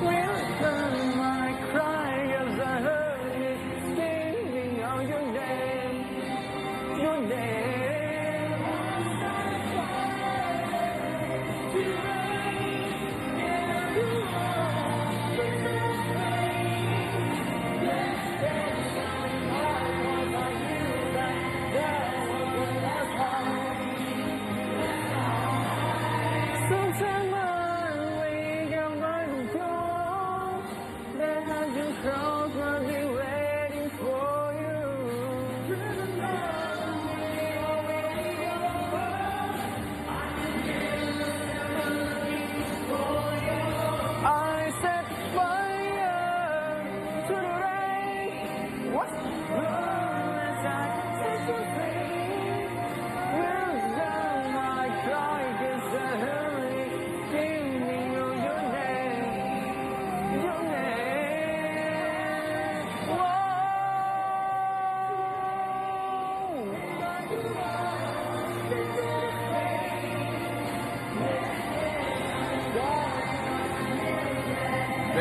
Wow.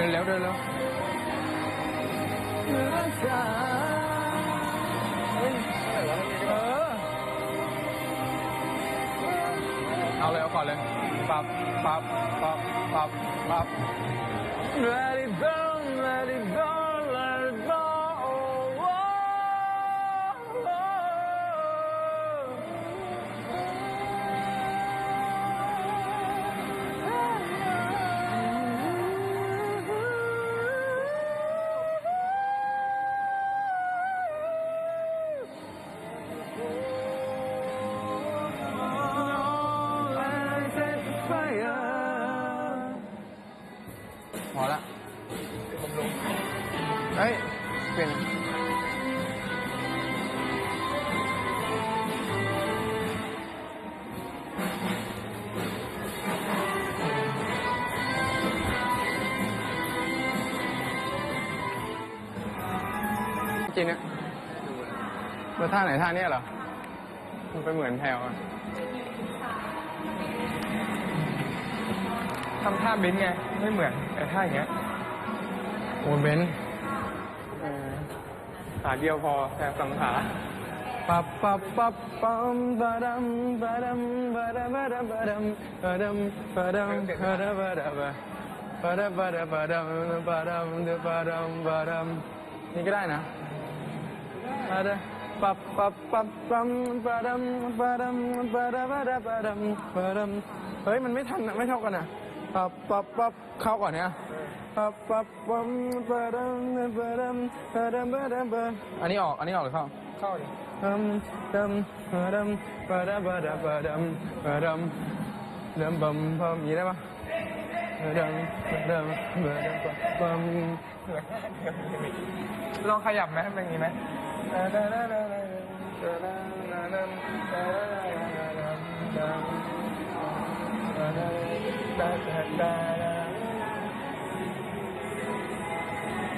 นแล้วเดินแล้วเอาเฮ้ยอะไรวะเออเอาเลยเอาก่อนเลย ปับปับปับปับปับ พอละเฮ้ย เปลี่ยนจริงเนี่ยแล้วท่าไหนท่าเนี้ยเหรอ มันไปเหมือนแพลวอะ ทำท่าเบนซ์ไง ไม่เหมือนแต่ท่าอย่างเงี้ยโอ้ยเบนซ์เออขาเดียวพอแต่สองขา ปับปับปับปัมบาดัมบาดัมบาดัมบาดัมบาดัมบาดัมบาดัมบาดัมบาดัมบาดัมบาดัมบาดัมบาดัมบาดัมบาดัมนี่ก็ได้นะบาดัมปับปับปับปัมบาดัมบาดัมบาดัมบาดัมบาดัมบาดัมเฮ้ย มันไม่ทันอะไม่เท่ากันอะ ปับปับปับเข้าก่อนเนี่ยปับปับปั๊บปะดัมปะดัมปะดัมปะดัมปะอันนี้ออก อันนี้ออกหรือเข้า เข้าดิดัมดัมปะดัมปะดัมปะดัมปะดัมปะดัมดัมบัมบัมมีได้ปะปะดัมปะดัมปะดัมปะบัมลองขยับไหมเป็นอย่างนี้ไหม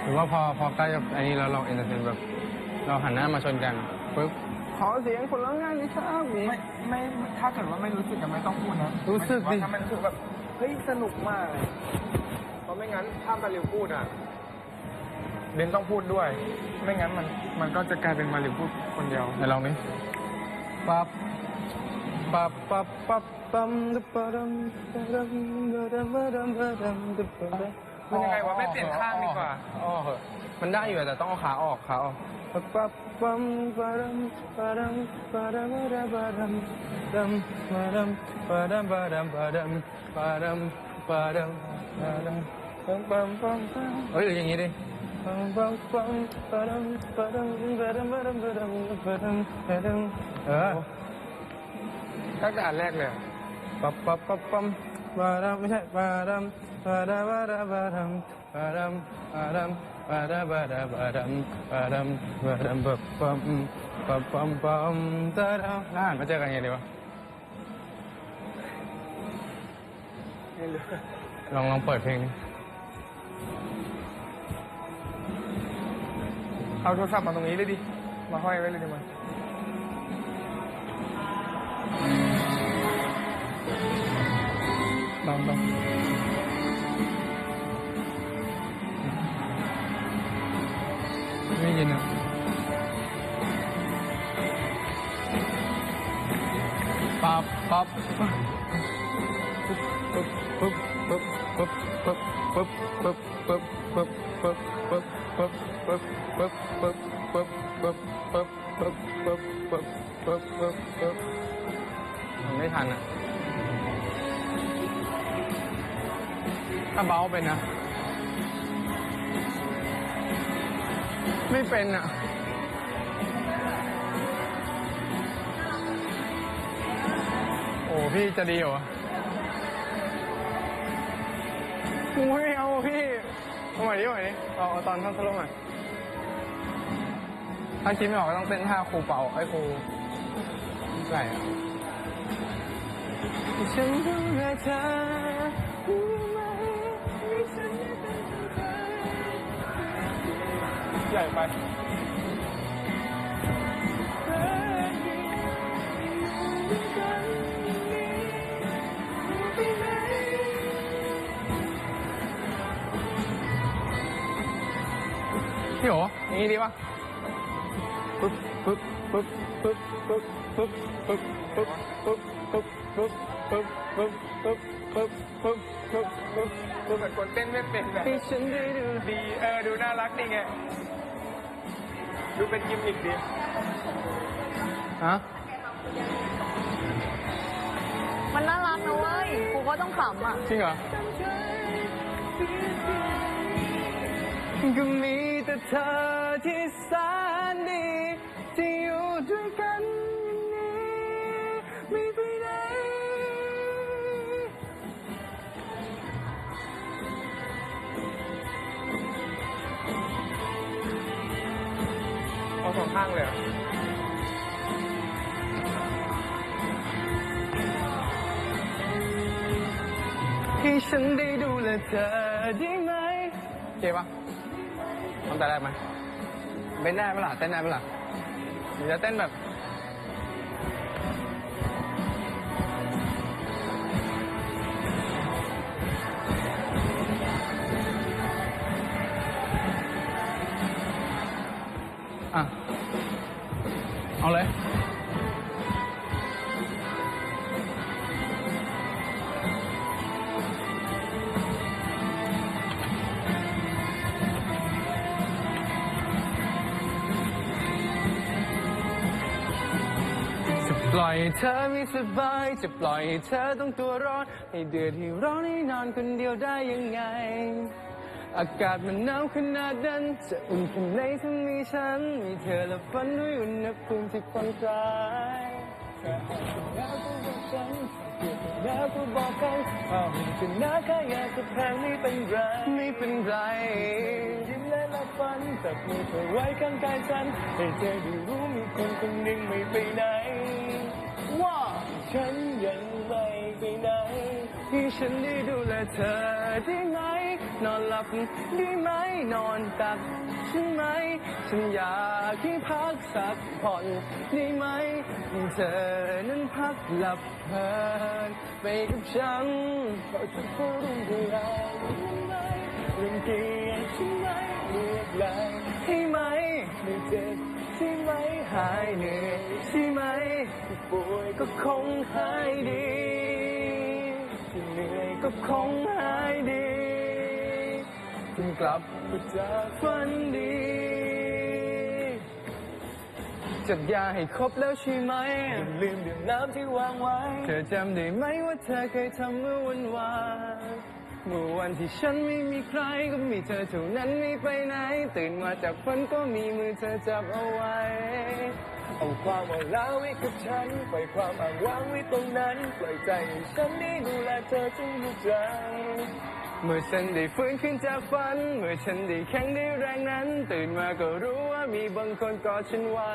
หรือว่าพอพอใกล้จะอันนี้แล้วเราเอนเตอร์เทนแบบ เราหันหน้ามาชนกันปุ๊บ ขอเสียงคนร้องงานนี้ครับนี่ไม่ไม่ถ้าเกิดว่าไม่รู้สึกก็ไม่ต้องพูดนะรู้สึกดิ หมายถึงว่าถ้ามันรู้สึกแบบเฮ้ยสนุกมากเลยเพราะไม่งั้นถ้ามาริวพูดอะเบนต้องพูดด้วย ไม่งั้นมันมันก็จะกลายเป็นมาริวพูดคนเดียว ไหนลองดิปั๊บปั๊บปั๊บปั๊บปั๊ มันยังไงวะไม่เปลี่ยนข้างดีกว่าอ๋อมันได้อยู่แต่ต้องเอาขาออกขาออกปั๊เฮ้ยหรืออย่างนี้ดิเออตั้งแต่อันแรกเลย ปั๊บปป๊บปป๊บปั๊มบารัมไม่ใช่บารัมบาราบาราบารัมบารัมบารัมบาราบาราบารัมบารัมบารัมป๊บปั๊มป๊บปั๊มปั๊มตารัมน่ามาเจอกันยังไงวะลองลองเปิดเพลงเอาโทรศัพท์มาตรงนี้เลยดิ มาห้อยไว้เลยดีมั้ย ลองลองไม่ยินอะปั๊บปั๊บปุ๊บปุ๊บปุ๊บปุ๊บปุ๊บปุ๊บปุ๊บ ถ้าเบาเป็นนะ ไม่เป็นอะโอ้พี่จะดีเหรอไม่เอาพี่เอาใหม่ดิเอาใหม่ดิเอาเอาตอนท่อนสโลว์ใหม่ถ้าคิดไม่ออกก็ต้องเต้นท่าครูเป่าไอ้ครูใส่อะฉันดูแลเธอ รู้ไหมไม่ฉันไม่เป็นของเธอใหญ่ไปพี่โหอย่างนี้ดีป่ะปึ๊บปึ๊บปึ๊บปึ๊บปึ๊บปึ๊บปึ๊บปึ๊บปึ๊บปึ๊บปึ๊บปึ๊บปึ๊บ ปึ๊บปึ๊บปึ๊บปึ๊บปึ๊บดูเหมือนคนเต้นไม่เป็นแบบให้ฉันได้ดูดีเออดูน่ารักดีไงดูเป็นกิมมิคดีฮะมันน่ารักนะเว้ยกูก็ต้องขำอะ จริงเหรอก็มีแต่เธอที่แสนดีที่อยู่ด้วยกันอย่างนี้ไม่ไปไหนเอา สองข้างเลยเหรอให้ฉันได้ดูแลเธอได้ไหมเจ๊ปะทำแต่แรกไหมเป็นได้ปะล่ะเต้นได้ปะล่ะหรือจะเต้นแบบ เอาเลยจะปล่อยเธอไม่สบาย จะปล่อยเธอต้องตัวร้อน ให้เดือดให้ร้อนให้นอนคนเดียวได้ยังไง อากาศมันหนาวขนาดนั้น จะอุ่นแค่ไหนถ้ามีฉัน มีเธอและฝันด้วยอุณหภูมิที่ผ่อนคลายแล้วก็บอกฉันเกิดแล้วก็บอกกันถ้ามันจะหนาแค่อยากจะแพงไม่เป็นไรไม่เป็นไรยิ้มและละฝันจับมือเธอไว้ข้างกายฉันให้เธอได้รู้มีคนคนหนึ่งไม่ไปไหนว่าฉันยังไม่ไปไหน ที่ฉันได้ดูแลเธอได้ไหม นอนหลับได้ไหมนอนตักใช่ไหม ฉันอยากให้พักสักผ่อนได้ไหมให้เธอนั้นพักหลับเพลินไปกับฉันเพราะฉันก็รู้เรื่องราวไหมเรื่องเกลียดใช่ไหมเลือกลายให้ไหมไม่เจ็บใช่ไหมหายเหนื่อยใช่ไหมป่วยก็คงหายดี นื่อยก็คงหายดีจึงกลับมาจากฝันดีจัดยาให้ครบแล้วใช่ไหมอย่าลืมดื่มน้ำที่วางไว้ เธอจำได้ไหมว่าเธอเคยทำเมื่อวันวานเมื่อวันที่ฉันไม่มีใครก็มีเธอเท่านั้นไม่ไปไหน ตื่นมาจากฝันก็มีมือเธอจับเอาไว้ เอาความเอาแล้วไว้กับฉัน ปล่อยความอ้างว้างไว้ตรงนั้น ปล่อยใจให้ฉันได้ดูแลเธอจนหัวใจ เมื่อฉันได้ฟื้นขึ้นจากฝัน เมื่อฉันได้แข็งได้แรงนั้น ตื่นมาก็รู้ว่ามีบางคนกอดฉันไว้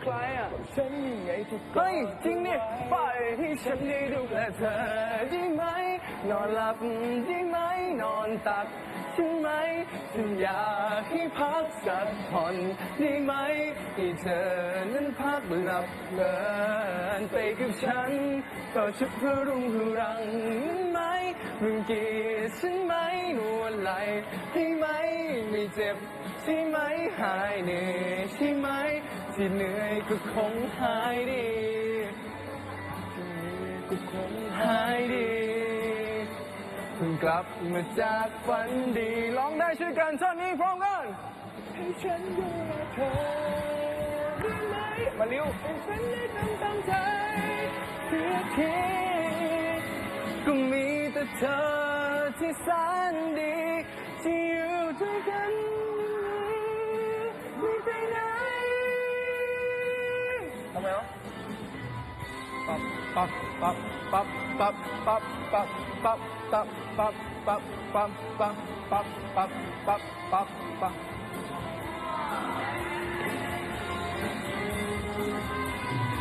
ใครอะ ฉันยังไงที่เฮ้ยจริงเนี่ยปล่อยให้ฉันได้ดูแลเธอได้ไหม นอนหลับได้ไหม นอนตัก ช่ไหมฉันอยากให้พักสักผ่อนได้ไหมให้เธอนั้นพักหลับเพลินไปกับฉันก็ชุดพื่อรุ่งรืองมันไหมมึงเกียดฉันไหมนวลไหลให้ไหมไม่เจ็บใช่ไหมหายเหนื่อยใช่ไหมที่เหนื่อยก็คงหายดีเหนื่อยก็คงหายดี พิ่งกลับมาจากฝันดีร้องได้ช่วยกันท่อนนี้พร้อมกันให้ฉันดูแลเธอได้ไหมมาริวให้ฉันได้ทำตามใจเพื่อเธอก็มีแต่เธอที่แสนดีที่อยู่ด้วยกันไม่ไปไหนทำไมวะ ปั๊บปั๊บปั๊บปั๊บปั๊บปั๊บปั๊บปั๊บปั๊บปั๊บปั๊บปั๊บปั๊บปั๊บปั๊บปั๊บปั๊บปั๊บ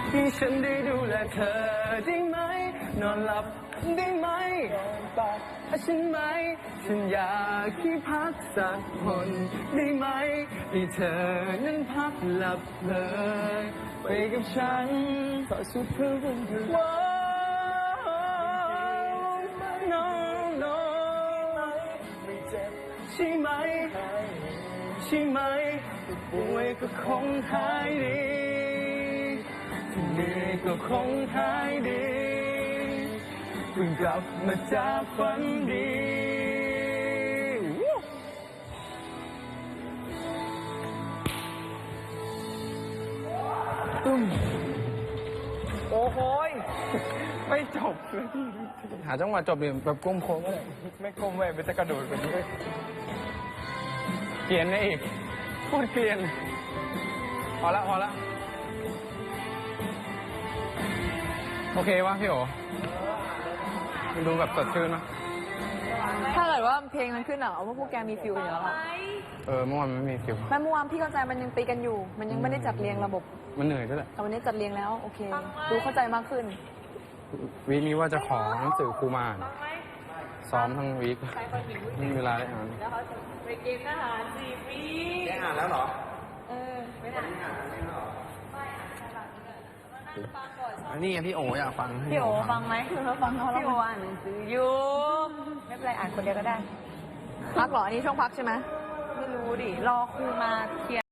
ให้ฉันได้ดูแลเธอได้ไหม นอนหลับ ได้ไหมตอบฉันไหม ฉันอยากที่พักสักคนได้ไหม ให้เธอนั้นพักหลับเลย ไปกับฉันต่อสุดเพื่อวันเธอว้าว no no ไม่เจ็บใช่ไหม ใช่ไหมป่วยก็คงหายดีเหนื่อยก็คงหายดี พิ่งกลับมาจากฝันดีวู้ตุ้มโอ้โหยไม่จบเลยหาจังหวะจบเลยแบบก้มโค้งก็ได้ไม่ก้มเว้ยมันจะกระโดดแบบนี้เกลียนนะเอกพูดเกลียน พอละพอละ โอเควะพี่โอ มันดูแบบสดชื่นนะถ้าเกิดว่าเพลงนั้นขึ้นอะเอาว่าพวกแกมีฟิลอยู่แล้วล่ะเออเมื่อวานมันไม่มีฟิลแม่เมื่อวานพี่เข้าใจมันยังตีกันอยู่ มันยังไม่ได้จัดเรียงระบบ มันเหนื่อยด้วยแหละ แต่วันนี้จัดเรียงแล้วโอเค ดูเข้าใจมากขึ้น วีคนี้ว่าจะขอหนังสือครูมาอ่านซ้อมทั้งวีคไม่มีเวลาได้อ่านไปเกมทหารสี่ปีได้อ่านแล้วเหรอ เออไม่ได้อัน นี้ไงพี่โออยากฟังให้พี่โอฟังไหมคือเขาฟังเขาพี่โออ่านหนังสืออยู่ไม่เป็นไรอ่านคนเดียวก็ได้ พักเหรออันนี้ช่วงพักใช่ไหมไม่รู้ดิ รอครูมาเคลียร์